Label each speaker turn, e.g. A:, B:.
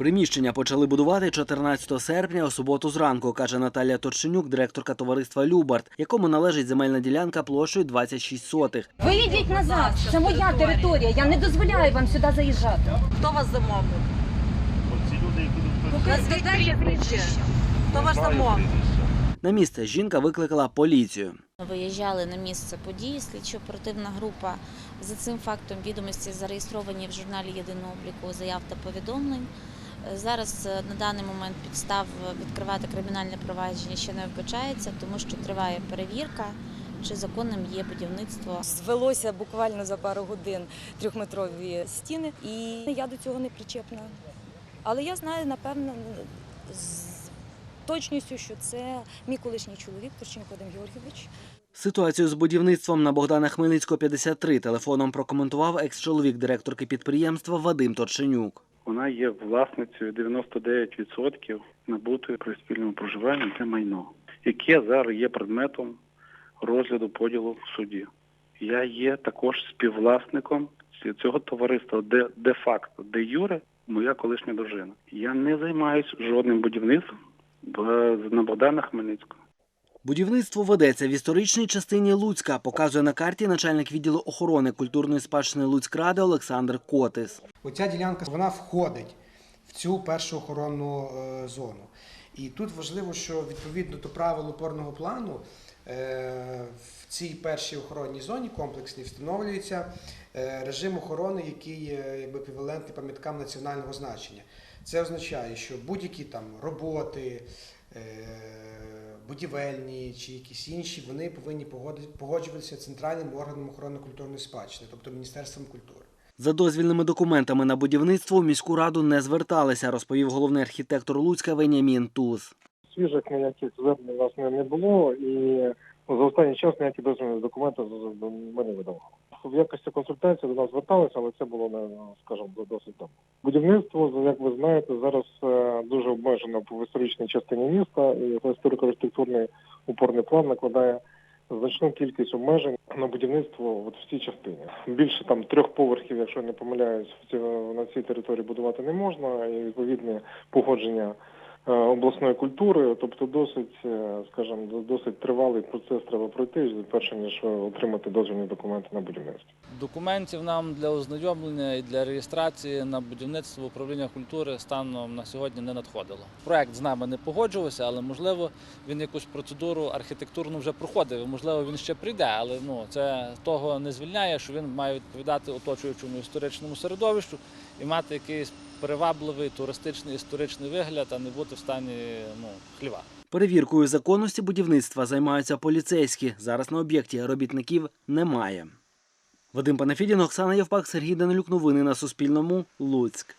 A: Приміщення почали будувати 14 серпня у суботу зранку, каже Наталія Торченюк, директорка товариства Любарт, якому належить земельна ділянка площею 26 сотих.
B: Ви йдіть назад, це моя територія. Я не дозволяю вам сюди заїжджати.
C: Хто вас замовив?
D: Оці люди, які тут
C: прізвище. Хто ваш замовник?
A: На місце жінка викликала поліцію.
E: Виїжджали на місце події. Слідчо-оперативна група за цим фактом відомості зареєстровані в журналі єдиного обліку заяв та повідомлень. Е, Зараз е, на даний момент підстав відкривати кримінальне провадження ще не вбачається, тому що триває перевірка, чи законним є будівництво
F: Звелося буквально за пару годин трьохметрові стіни, і я до цього не причепна. Але я знаю, напевно, з точністю, що це мій колишній чоловік, Турченко Вадим Георгійович.
A: Ситуацію з будівництвом на Богдана Хмельницького 53 телефоном прокоментував екс-чоловік директорки підприємства Вадим Торченюк.
G: Вона є власницею 99% набутої при спільному проживанні це майно, яке зараз є предметом розгляду поділу в суді. Я є також співвласником цього товариства, де де-факто, де юре, моя колишня дружина. Я не займаюся жодним будівництвом на Богдана Хмельницького.
A: Будівництво ведеться в історичній частині Луцька, показує на карті начальник відділу охорони культурної спадщини Луцькради Олександр Котис.
H: Оця ділянка вона входить в цю першу охоронну е, зону. І тут важливо, що відповідно до правил опорного плану е, в цій першій охоронній зоні комплексній встановлюється е, режим охорони, який є якби еквівалентний пам'яткам національного значення. Це означає, що будь-які там роботи, будівельні чи якісь інші, вони повинні погоджуватися центральним органом охорони культурної спадщини, тобто Міністерством культури.
A: За дозвільними документами на будівництво в міську раду не зверталися, розповів головний архітектор Луцька Веніамін Туз.
I: свіжих ніяких звернень у нас не, було, і за останній час ніякі дозвільні документи ми не видавали. В якості консультації до нас зверталися, але це було не скажімо, досить давно. Будівництво, як ви знаєте, зараз е, дуже обмежено в історичній частині міста, і історико-архітектурний упорний план накладає значну кількість обмежень на будівництво от в цій частині. Більше там трьох поверхів, якщо не помиляюсь, на цій території будувати не можна, і відповідне погодження обласної культури, тобто досить, е, скажімо, до- досить тривалий процес треба пройти, перше ніж е, отримати дозвільні документи на будівництво.
J: Документів нам для ознайомлення і для реєстрації на будівництво управління культури станом на сьогодні не надходило. Проект з нами не погоджувався, але можливо він якусь процедуру архітектурну вже проходив. Можливо, він ще прийде, але ну це того не звільняє, що він має відповідати оточуючому історичному середовищу і мати якийсь привабливий туристичний історичний вигляд, а не бути в стані ну хліва.
A: Перевіркою законності будівництва займаються поліцейські. Зараз на об'єкті робітників немає. Вадим Панафідін, Оксана Євпак, Сергій Данилюк. Новини на Суспільному. Луцьк.